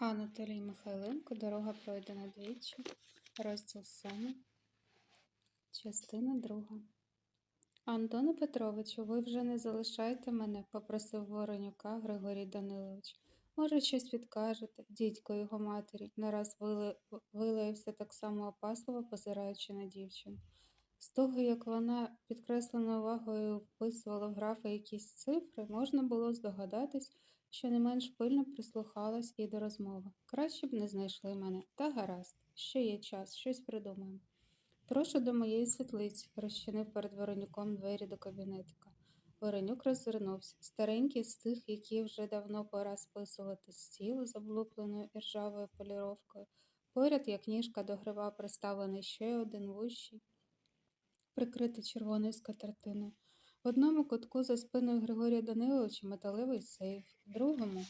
Анатолій Михайленко Дорога пройдена двічі. Розділ 7. Частина 2. Антоне Петровичу, ви вже не залишайте мене, попросив Воронюка Григорій Данилович. Може, щось підкажете, дідько його матері, нараз вили- вилаявся так само опасливо, позираючи на дівчину. З того, як вона підкресленою увагою вписувала в графи якісь цифри, можна було здогадатись, що не менш пильно прислухалась і до розмови. Краще б не знайшли мене. Та гаразд, ще є час, щось придумаємо. Прошу до моєї світлиці, розчинив перед Воронюком двері до кабінетика. Воронюк роззирнувся. Старенький з тих, які вже давно пора списувати з стіл з облупленою і ржавою поліровкою. Поряд, як ніжка до грива, приставлений ще один вущий, прикритий червоною скатертиною. В одному кутку за спиною Григорія Даниловича металевий сейф, в другому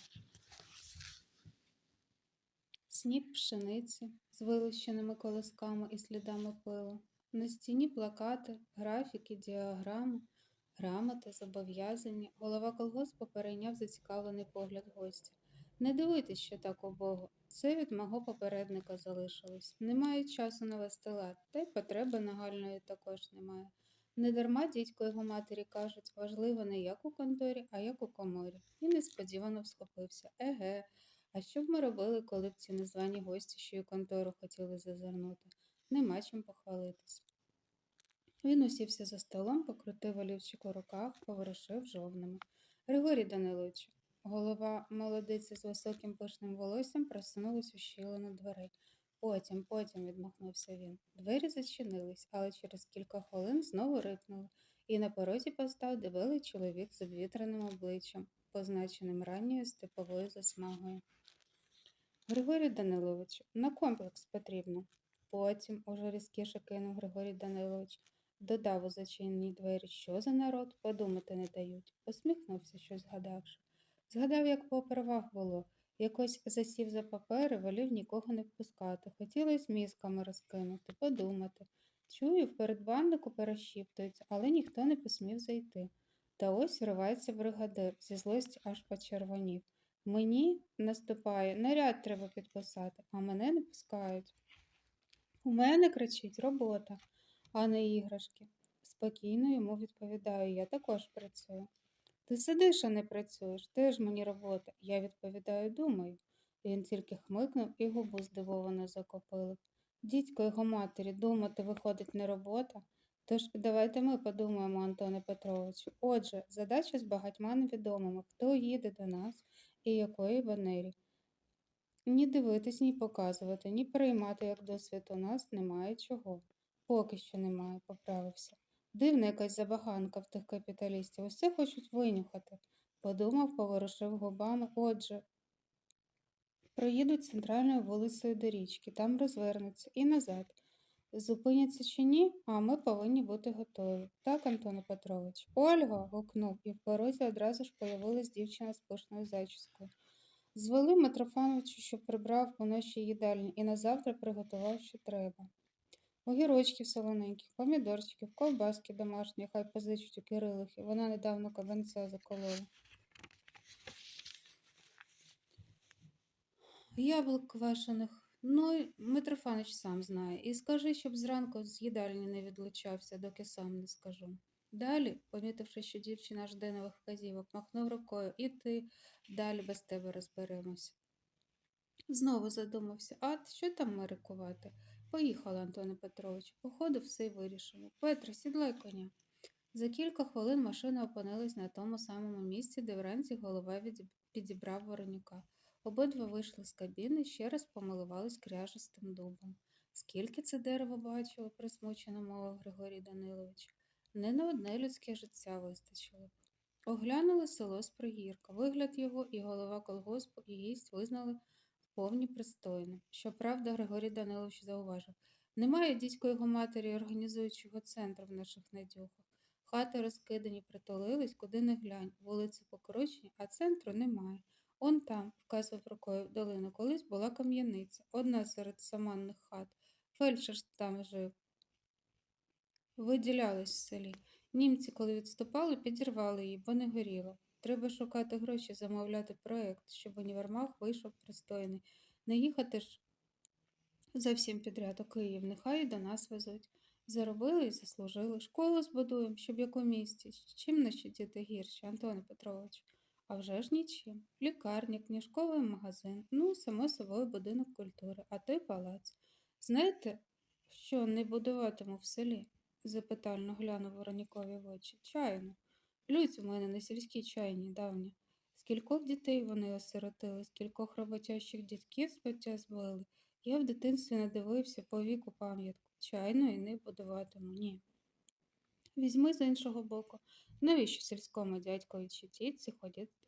сніп пшениці з вилущеними колосками і слідами пилу. На стіні плакати, графіки, діаграми, грамоти, зобов'язання. Голова колгоспу перейняв зацікавлений погляд гостя. Не дивитесь, що так убого. Це від мого попередника залишилось. Немає часу навести лад, та й потреби нагальної також немає. Недарма дідько його матері кажуть, важливо не як у конторі, а як у коморі. І несподівано всхопився. Еге, а що б ми робили, коли б ці незвані гості, що й контору хотіли зазирнути? Нема чим похвалитись. Він усівся за столом, покрутив олівчик у руках, поворушив жовнами. Григорій Данилович, голова молодиці з високим пишним волоссям просунулась у щілину дверей. Потім, потім, відмахнувся він. Двері зачинились, але через кілька хвилин знову рипнули, і на порозі постав дебелий чоловік з обвітреним обличчям, позначеним ранньою степовою засмагою. Григорій Данилович, на комплекс потрібно. Потім, уже різкіше кинув Григорій Данилович, додав у зачинені двері, що за народ, подумати не дають. Посміхнувся, щось згадавши. Згадав, як по було. Якось засів за папери, волів нікого не впускати. Хотілося мізками розкинути, подумати. Чую, в передбаннику перешіптуються, але ніхто не посмів зайти. Та ось вривається бригадир, зі злості аж почервонів. Мені наступає, наряд треба підписати, а мене не пускають. У мене кричить робота, а не іграшки. Спокійно йому відповідаю, я також працюю. Ти сидиш, а не працюєш, теж мені робота. Я відповідаю, думаю. Він тільки хмикнув і губу здивовано закопили. Дідько його матері, думати виходить не робота. Тож давайте ми подумаємо, Антоне Петровичу. Отже, задача з багатьма невідомими, хто їде до нас і якої венері. Ні дивитись, ні показувати, ні приймати як досвід у нас немає чого. Поки що немає, поправився. Дивна якась забаганка в тих капіталістів. Усе хочуть винюхати. Подумав, поворушив губами. Отже, проїдуть центральною вулицею до річки, там розвернуться і назад. Зупиняться чи ні, а ми повинні бути готові. Так, Антоне Петрович. Ольга. гукнув, і в порозі одразу ж появилась дівчина з пишною зачіскою. Звели Митрофановичу, щоб прибрав у нашій їдальні і на завтра приготував, що треба. Огірочків солоненьких, помідорчиків, ковбаски домашні, хай позичуть у Кирилихи. Вона недавно кабанця заколола. Яблук квашених. Ну, й Митрофанич сам знає. І скажи, щоб зранку з їдальні не відлучався, доки сам не скажу. Далі, помітивши, що дівчина жде нових вказівок, махнув рукою, і ти далі без тебе розберемося. Знову задумався, а що там мерикувати? Поїхали, Антоне Петрович. Походу все й вирішимо. Петре, сідлай коня. За кілька хвилин машина опинилась на тому самому місці, де вранці голова підібрав Воронюка. Обидва вийшли з кабіни, ще раз помилувались кряжестим дубом. Скільки це дерево бачило, присмучено мовив Григорій Данилович. Не на одне людське життя вистачило. Оглянули село з пригірка. Вигляд його і голова колгоспу, і гість визнали вповні пристойним. Щоправда, Григорій Данилович зауважив, немає дідько його матері організуючого центру в наших надюхах. Хати розкидані, притулились, куди не глянь, вулиці покорочені, а центру немає. Он там, вказував рукою в долину, колись була кам'яниця, одна серед саманних хат. Фельдшер там жив. Виділялась в селі. Німці, коли відступали, підірвали її, бо не горіло. Треба шукати гроші, замовляти проєкт, щоб універмаг вийшов пристойний. Не їхати ж за всім підряд у Київ, нехай і до нас везуть. Заробили і заслужили. Школу збудуємо, щоб як у місті. Чим наші діти гірші, Антоне Петрович? А вже ж нічим. Лікарня, книжковий магазин, ну, само собою, будинок культури, а той палац. Знаєте, що не будуватиму в селі? запитально глянув Воронікові в очі. Чайну. Людь у мене на сільській чайні давня. Скількох дітей вони осиротили, скількох роботящих дітків спиття збили. Я в дитинстві надивився по віку пам'ятку. Чайної не будуватиму, ні. Візьми з іншого боку. Навіщо сільському дядькові чи тітці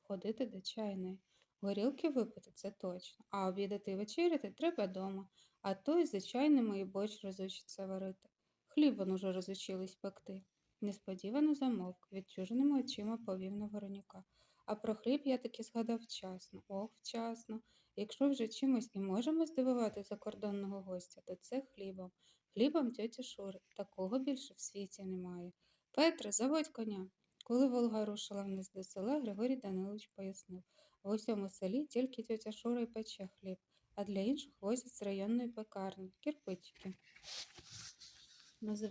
ходити, до чайної? Горілки випити це точно, а обідати і вечеряти треба дома, а то й за чайними і борщ розучиться варити. Хліб вон уже розучились пекти. Несподівано замовк, відчуженими очима повів на Воронюка. А про хліб я таки згадав вчасно. Ох, вчасно. Якщо вже чимось і можемо здивувати закордонного гостя, то це хлібом. Хлібом тьоті Шури. Такого більше в світі немає. Петре, заводь коня. Коли Волга рушила вниз до села, Григорій Данилович пояснив. В усьому селі тільки тьотя Шура й пече хліб, а для інших возять з районної пекарні, кірпички.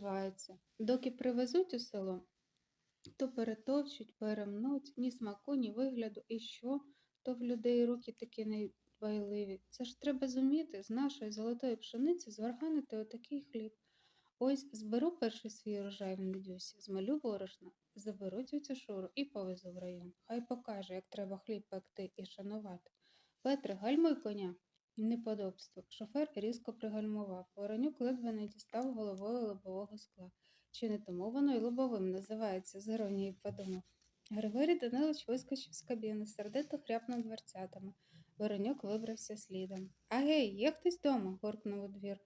Називається. Доки привезуть у село, то перетовчуть, перемнуть, ні смаку, ні вигляду, і що, то в людей руки такі недбайливі. Це ж треба зуміти з нашої золотої пшениці зварганити отакий хліб. Ось зберу перший свій урожай в недюсі, змалю борошна, заберу тютю Шуру і повезу в район. Хай покаже, як треба хліб пекти і шанувати. Петре, гальмуй коня. Неподобство. Шофер різко пригальмував. Воронюк ледве не дістав головою лобового скла. Чи не тому воно й лобовим називається, з іронією подумав. Григорій Данилович вискочив з кабіни, сердито хряпнув дверцятами. Воронюк вибрався слідом. Агей, є хтось дома? гуркнув у двір.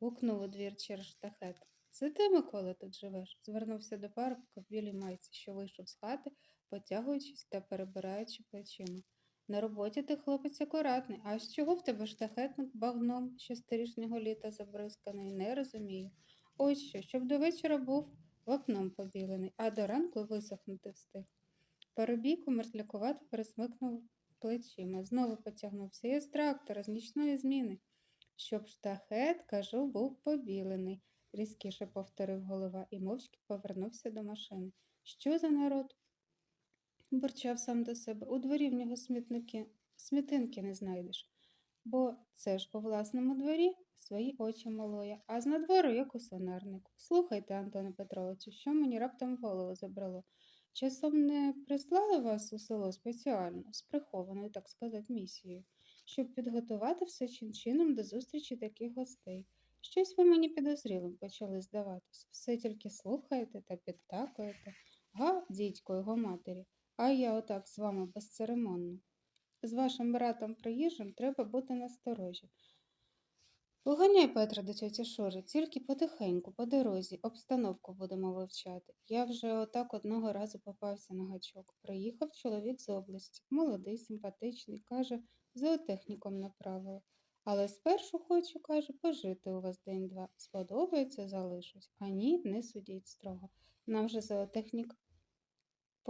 Гукнув у двір через штахет. Це ти, Микола, тут живеш? звернувся до парубка в білій майці, що вийшов з хати, потягуючись та перебираючи плечима. На роботі ти хлопець акуратний, а з чого в тебе штахетник багном, що старішнього літа забризканий, не розумію. Ось що, щоб до вечора був вапном побілений, а до ранку висохнути встиг. Парубійку мерзлякувато пересмикнув плечима, знову потягнувся. Я з трактора, з нічної зміни. Щоб штахет, кажу, був побілений, різкіше повторив голова і мовчки повернувся до машини. Що за народ? Бурчав сам до себе. У дворі в нього смітники, смітинки не знайдеш. Бо це ж у власному дворі свої очі малоє, а з надвору, як у сонарнику. Слухайте, Антоне Петровичу, що мені раптом голову забрало. Часом не прислали вас у село спеціально, з прихованою, так сказати, місією, щоб підготувати все чин-чином до зустрічі таких гостей. Щось ви мені підозрілим почали здаватись. Все тільки слухаєте та підтакуєте. Га, дідько його матері, а я отак з вами безцеремонно. З вашим братом приїжджим треба бути насторожі. Поганяй Петра до тьоті Шури, тільки потихеньку, по дорозі, обстановку будемо вивчати. Я вже отак одного разу попався на гачок. Приїхав чоловік з області, молодий, симпатичний, каже, зоотехніком направили. Але спершу хочу, каже, пожити у вас день-два. Сподобається, залишусь, а ні, не судіть строго. Нам же зоотехнік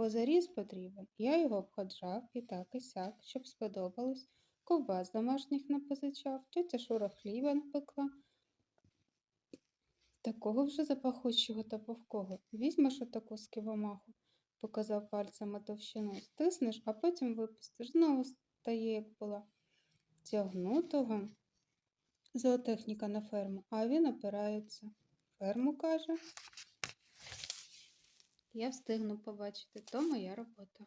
позаріз потрібен. Я його обходжав і так і сяк, щоб сподобалось. Ковбас домашніх напозичав, тетя Шура хліба напекла. Такого вже запахущого та повкого. Візьмеш отаку скивомаху, показав пальцями товщину, стиснеш, а потім випустиш, знову стає, як була. Тягну того зоотехніка на ферму, а він опирається. Ферму каже. Я встигну побачити, то моя робота.